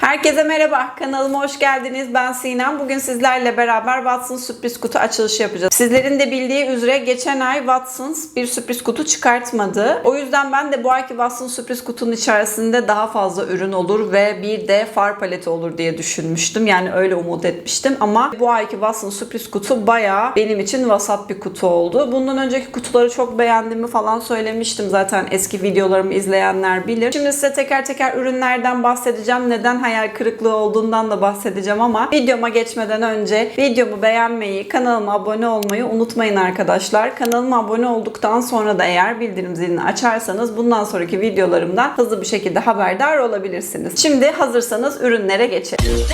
Herkese merhaba, kanalıma hoş geldiniz. Ben Sinem. Bugün sizlerle beraber Watsons sürpriz kutu açılışı yapacağız. Sizlerin de bildiği üzere geçen ay Watsons bir sürpriz kutu çıkartmadı. O yüzden ben de bu ayki Watsons sürpriz kutunun içerisinde daha fazla ürün olur ve bir de far paleti olur diye düşünmüştüm. Yani öyle umut etmiştim ama bu ayki Watsons sürpriz kutu bayağı benim için vasat bir kutu oldu. Bundan önceki kutuları çok beğendiğimi falan söylemiştim zaten eski videolarımı izleyenler bilir. Şimdi size teker teker ürünlerden bahsedeceğim. Neden hayal kırıklığı olduğundan da bahsedeceğim ama videoma geçmeden önce videomu beğenmeyi, kanalıma abone olmayı unutmayın arkadaşlar. Kanalıma abone olduktan sonra da eğer bildirim zilini açarsanız bundan sonraki videolarımdan hızlı bir şekilde haberdar olabilirsiniz. Şimdi hazırsanız ürünlere geçelim.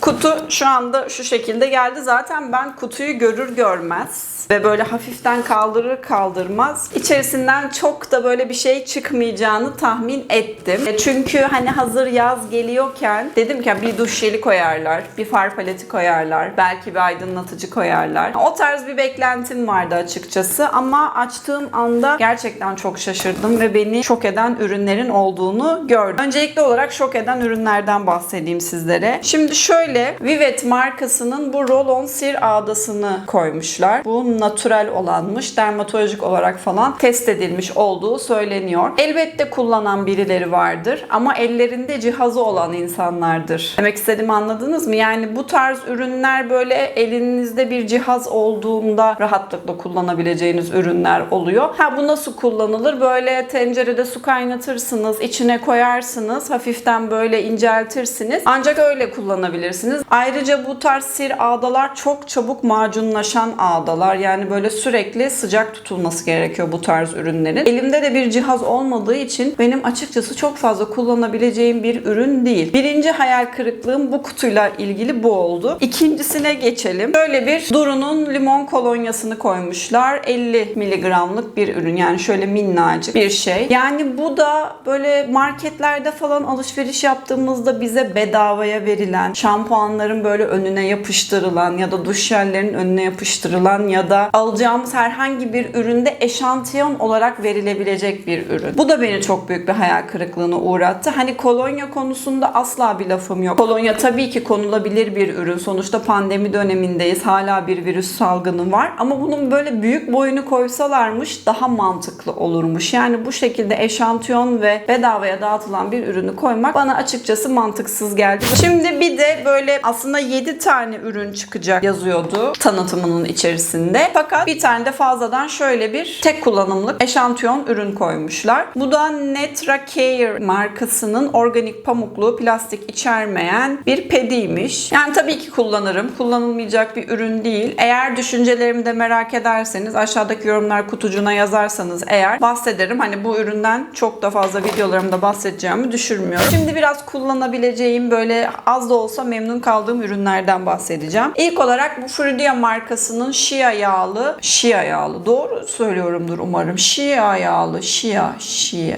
Kutu şu anda şu şekilde geldi. Zaten ben kutuyu görür görmez ve böyle hafiften kaldırır kaldırmaz içerisinden çok da böyle bir şey çıkmayacağını tahmin ettim. E Çünkü hani hazır yaz geliyorken dedim ki bir duş jeli koyarlar, bir far paleti koyarlar, belki bir aydınlatıcı koyarlar. O tarz bir beklentim vardı açıkçası ama açtığım anda gerçekten çok şaşırdım ve beni şok eden ürünlerin olduğunu gördüm. Öncelikli olarak şok eden ürünlerden bahsedeyim sizlere. Şimdi şöyle Vivet markasının bu roll-on sir ağdasını koymuşlar. Bu natural olanmış, dermatolojik olarak falan test edilmiş olduğu söyleniyor. Elbette kullanan birileri vardır ama ellerinde cihazı olan insanlardır. Demek istediğimi anladınız mı? Yani bu tarz ürünler böyle elinizde bir cihaz olduğunda rahatlıkla kullanabileceğiniz ürünler oluyor. Ha bu nasıl kullanılır? Böyle tencerede su kaynatırsınız, içine koyarsınız, hafiften böyle inceltirsiniz. Ancak öyle kullanabilirsiniz. Ayrıca bu tarz sir ağdalar çok çabuk macunlaşan ağdalar. Yani böyle sürekli sıcak tutulması gerekiyor bu tarz ürünlerin. Elimde de bir cihaz olmadığı için benim açıkçası çok fazla kullanabileceğim bir ürün değil. Birinci hayal kırıklığım bu kutuyla ilgili bu oldu. İkincisine geçelim. Böyle bir Duru'nun limon kolonyasını koymuşlar. 50 miligramlık bir ürün. Yani şöyle minnacık bir şey. Yani bu da böyle marketlerde falan alışveriş yaptığımızda bize bedavaya verilen, şampuanların böyle önüne yapıştırılan ya da duş jellerinin önüne yapıştırılan ya da alacağımız herhangi bir üründe eşantiyon olarak verilebilecek bir ürün. Bu da beni çok büyük bir hayal kırıklığına uğrattı. Hani kolonya konusunda asla bir lafım yok. Kolonya tabii ki konulabilir bir ürün. Sonuçta pandemi dönemindeyiz. Hala bir virüs salgını var. Ama bunun böyle büyük boyunu koysalarmış daha mantıklı olurmuş. Yani bu şekilde eşantiyon ve bedavaya dağıtılan bir ürünü koymak bana açıkçası mantıksız geldi. Şimdi bir de böyle aslında 7 tane ürün çıkacak yazıyordu tanıtımının içerisinde. Fakat bir tane de fazladan şöyle bir tek kullanımlık eşantiyon ürün koymuşlar. Bu da Netra Care markasının organik pamuklu plastik içermeyen bir pediymiş. Yani tabii ki kullanırım. Kullanılmayacak bir ürün değil. Eğer düşüncelerimi de merak ederseniz aşağıdaki yorumlar kutucuğuna yazarsanız eğer bahsederim. Hani bu üründen çok da fazla videolarımda bahsedeceğimi düşünmüyorum. Şimdi biraz kullanabileceğim böyle az da olsa memnun kaldığım ürünlerden bahsedeceğim. İlk olarak bu Frudia markasının Shea yağlı, Shea yağlı doğru söylüyorumdur umarım. Shea yağlı, Shea, Shea.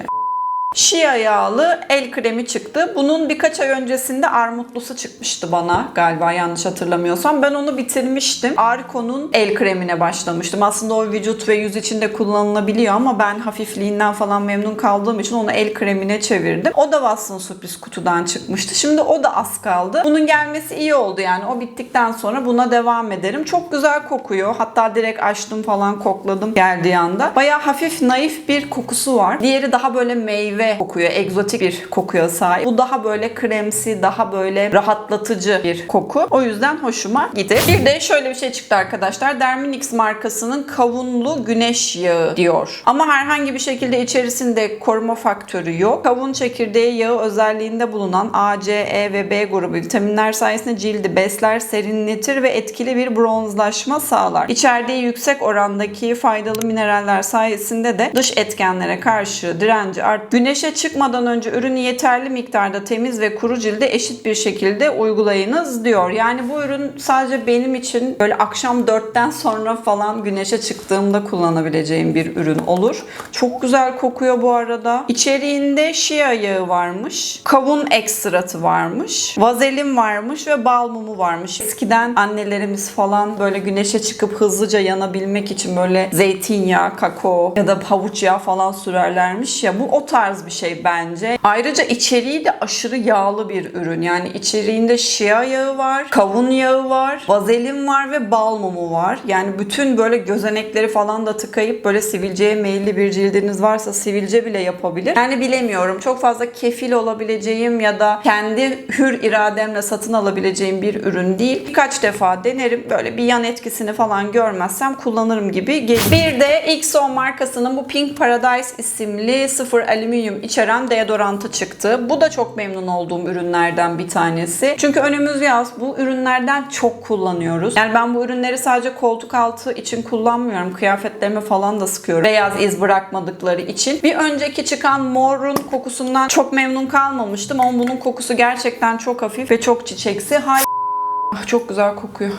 Shea yağlı el kremi çıktı. Bunun birkaç ay öncesinde armutlusu çıkmıştı bana galiba yanlış hatırlamıyorsam. Ben onu bitirmiştim. Arko'nun el kremine başlamıştım. Aslında o vücut ve yüz içinde kullanılabiliyor ama ben hafifliğinden falan memnun kaldığım için onu el kremine çevirdim. O da Watson sürpriz kutudan çıkmıştı. Şimdi o da az kaldı. Bunun gelmesi iyi oldu yani. O bittikten sonra buna devam ederim. Çok güzel kokuyor. Hatta direkt açtım falan kokladım geldiği anda. Baya hafif naif bir kokusu var. Diğeri daha böyle meyve kokuyor. Egzotik bir kokuya sahip. Bu daha böyle kremsi, daha böyle rahatlatıcı bir koku. O yüzden hoşuma gitti. Bir de şöyle bir şey çıktı arkadaşlar. Derminix markasının kavunlu güneş yağı diyor. Ama herhangi bir şekilde içerisinde koruma faktörü yok. Kavun çekirdeği yağı özelliğinde bulunan A, C, E ve B grubu vitaminler sayesinde cildi besler, serinletir ve etkili bir bronzlaşma sağlar. İçerdiği yüksek orandaki faydalı mineraller sayesinde de dış etkenlere karşı direnci art. Güneş Güneşe çıkmadan önce ürünü yeterli miktarda temiz ve kuru cilde eşit bir şekilde uygulayınız diyor. Yani bu ürün sadece benim için böyle akşam 4'ten sonra falan güneşe çıktığımda kullanabileceğim bir ürün olur. Çok güzel kokuyor bu arada. İçeriğinde şia yağı varmış. Kavun ekstratı varmış. Vazelin varmış ve bal mumu varmış. Eskiden annelerimiz falan böyle güneşe çıkıp hızlıca yanabilmek için böyle zeytinyağı, kakao ya da havuç yağı falan sürerlermiş ya. Bu o tarz bir şey bence. Ayrıca içeriği de aşırı yağlı bir ürün. Yani içeriğinde şia yağı var, kavun yağı var, vazelin var ve bal mumu var. Yani bütün böyle gözenekleri falan da tıkayıp böyle sivilceye meyilli bir cildiniz varsa sivilce bile yapabilir. Yani bilemiyorum. Çok fazla kefil olabileceğim ya da kendi hür irademle satın alabileceğim bir ürün değil. Birkaç defa denerim. Böyle bir yan etkisini falan görmezsem kullanırım gibi. Bir de XO markasının bu Pink Paradise isimli sıfır alüminyum içeren deodorantı çıktı. Bu da çok memnun olduğum ürünlerden bir tanesi. Çünkü önümüz yaz. Bu ürünlerden çok kullanıyoruz. Yani ben bu ürünleri sadece koltuk altı için kullanmıyorum. Kıyafetlerime falan da sıkıyorum. Beyaz iz bırakmadıkları için. Bir önceki çıkan morun kokusundan çok memnun kalmamıştım ama bunun kokusu gerçekten çok hafif ve çok çiçeksi. Hala Ah, çok güzel kokuyor.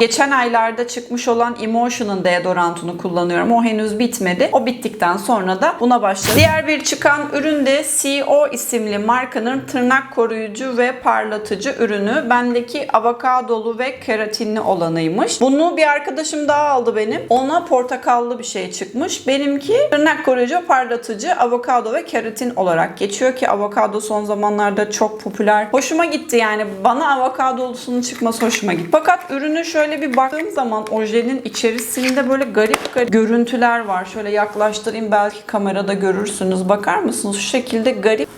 Geçen aylarda çıkmış olan Emotion'ın deodorantını kullanıyorum. O henüz bitmedi. O bittikten sonra da buna başladım. Diğer bir çıkan ürün de CO isimli markanın tırnak koruyucu ve parlatıcı ürünü. Bendeki avokadolu ve keratinli olanıymış. Bunu bir arkadaşım daha aldı benim. Ona portakallı bir şey çıkmış. Benimki tırnak koruyucu, parlatıcı, avokado ve keratin olarak geçiyor ki avokado son zamanlarda çok popüler. Hoşuma gitti yani. Bana avokadolusunun çıkması hoşuma gitti. Fakat ürünü şöyle bir baktığım zaman ojenin içerisinde böyle garip garip görüntüler var. Şöyle yaklaştırayım belki kamerada görürsünüz. Bakar mısınız? Şu şekilde garip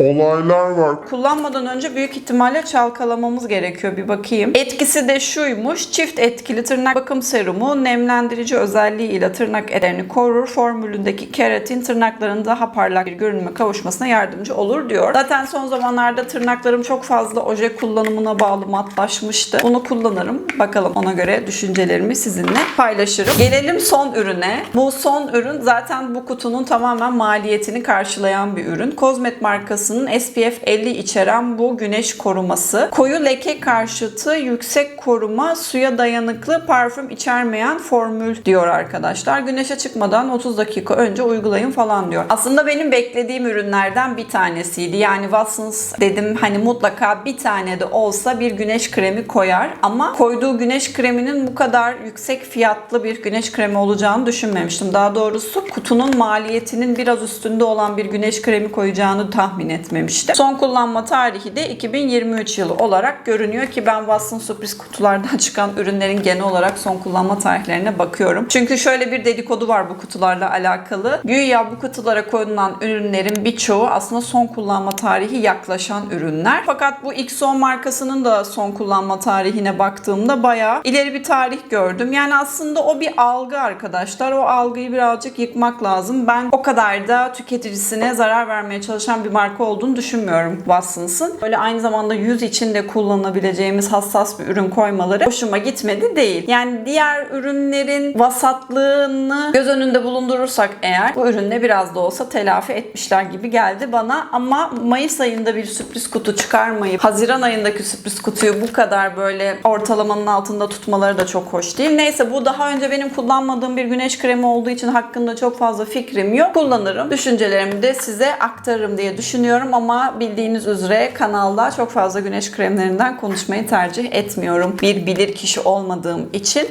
olaylar var. Kullanmadan önce büyük ihtimalle çalkalamamız gerekiyor. Bir bakayım. Etkisi de şuymuş. Çift etkili tırnak bakım serumu nemlendirici özelliği ile tırnak etlerini korur. Formülündeki keratin tırnakların daha parlak bir görünüme kavuşmasına yardımcı olur diyor. Zaten son zamanlarda tırnaklarım çok fazla oje kullanımına bağlı matlaşmıştı. Bunu kullanırım. Bakalım ona göre düşüncelerimi sizinle paylaşırım. Gelelim son ürüne. Bu son ürün zaten bu kutunun tamamen maliyetini karşılayan bir ürün. Kozmet markası markasının SPF 50 içeren bu güneş koruması. Koyu leke karşıtı yüksek koruma suya dayanıklı parfüm içermeyen formül diyor arkadaşlar. Güneşe çıkmadan 30 dakika önce uygulayın falan diyor. Aslında benim beklediğim ürünlerden bir tanesiydi. Yani Watsons dedim hani mutlaka bir tane de olsa bir güneş kremi koyar ama koyduğu güneş kreminin bu kadar yüksek fiyatlı bir güneş kremi olacağını düşünmemiştim. Daha doğrusu kutunun maliyetinin biraz üstünde olan bir güneş kremi koyacağını tahmin etmemiştim. Son kullanma tarihi de 2023 yılı olarak görünüyor ki ben Watson sürpriz kutulardan çıkan ürünlerin genel olarak son kullanma tarihlerine bakıyorum. Çünkü şöyle bir dedikodu var bu kutularla alakalı. Güya bu kutulara koyulan ürünlerin birçoğu aslında son kullanma tarihi yaklaşan ürünler. Fakat bu XO markasının da son kullanma tarihine baktığımda bayağı ileri bir tarih gördüm. Yani aslında o bir algı arkadaşlar. O algıyı birazcık yıkmak lazım. Ben o kadar da tüketicisine zarar vermeye çalışan bir marka olduğunu düşünmüyorum Watsons'ın. Böyle aynı zamanda yüz için de kullanabileceğimiz hassas bir ürün koymaları hoşuma gitmedi değil. Yani diğer ürünlerin vasatlığını göz önünde bulundurursak eğer bu ürünle biraz da olsa telafi etmişler gibi geldi bana ama Mayıs ayında bir sürpriz kutu çıkarmayıp Haziran ayındaki sürpriz kutuyu bu kadar böyle ortalamanın altında tutmaları da çok hoş değil. Neyse bu daha önce benim kullanmadığım bir güneş kremi olduğu için hakkında çok fazla fikrim yok. Kullanırım. Düşüncelerimi de size aktarırım diye düşünüyorum ama bildiğiniz üzere kanalda çok fazla güneş kremlerinden konuşmayı tercih etmiyorum. Bir bilir kişi olmadığım için.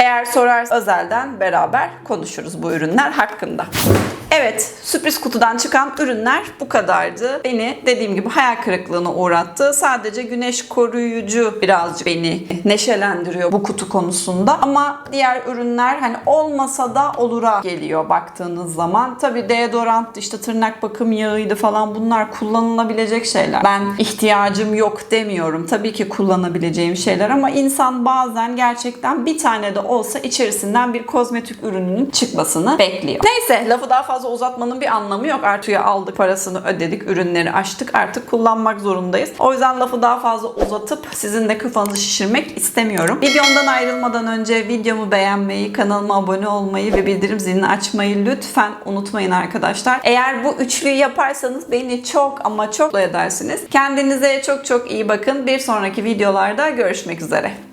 Eğer sorarsa özelden beraber konuşuruz bu ürünler hakkında. Evet, sürpriz kutudan çıkan ürünler bu kadardı. Beni dediğim gibi hayal kırıklığına uğrattı. Sadece güneş koruyucu birazcık beni neşelendiriyor bu kutu konusunda. Ama diğer ürünler hani olmasa da olura geliyor baktığınız zaman. Tabii deodorant, işte tırnak bakım yağıydı falan bunlar kullanılabilecek şeyler. Ben ihtiyacım yok demiyorum. Tabii ki kullanabileceğim şeyler ama insan bazen gerçekten bir tane de olsa içerisinden bir kozmetik ürününün çıkmasını bekliyor. Neyse lafı daha fazla uzatmanın bir anlamı yok. Artu'ya aldık parasını ödedik ürünleri açtık artık kullanmak zorundayız. O yüzden lafı daha fazla uzatıp sizin de kafanızı şişirmek istemiyorum. Videomdan ayrılmadan önce videomu beğenmeyi, kanalıma abone olmayı ve bildirim zilini açmayı lütfen unutmayın arkadaşlar. Eğer bu üçlüyü yaparsanız beni çok ama çok mutlu edersiniz. Kendinize çok çok iyi bakın. Bir sonraki videolarda görüşmek üzere.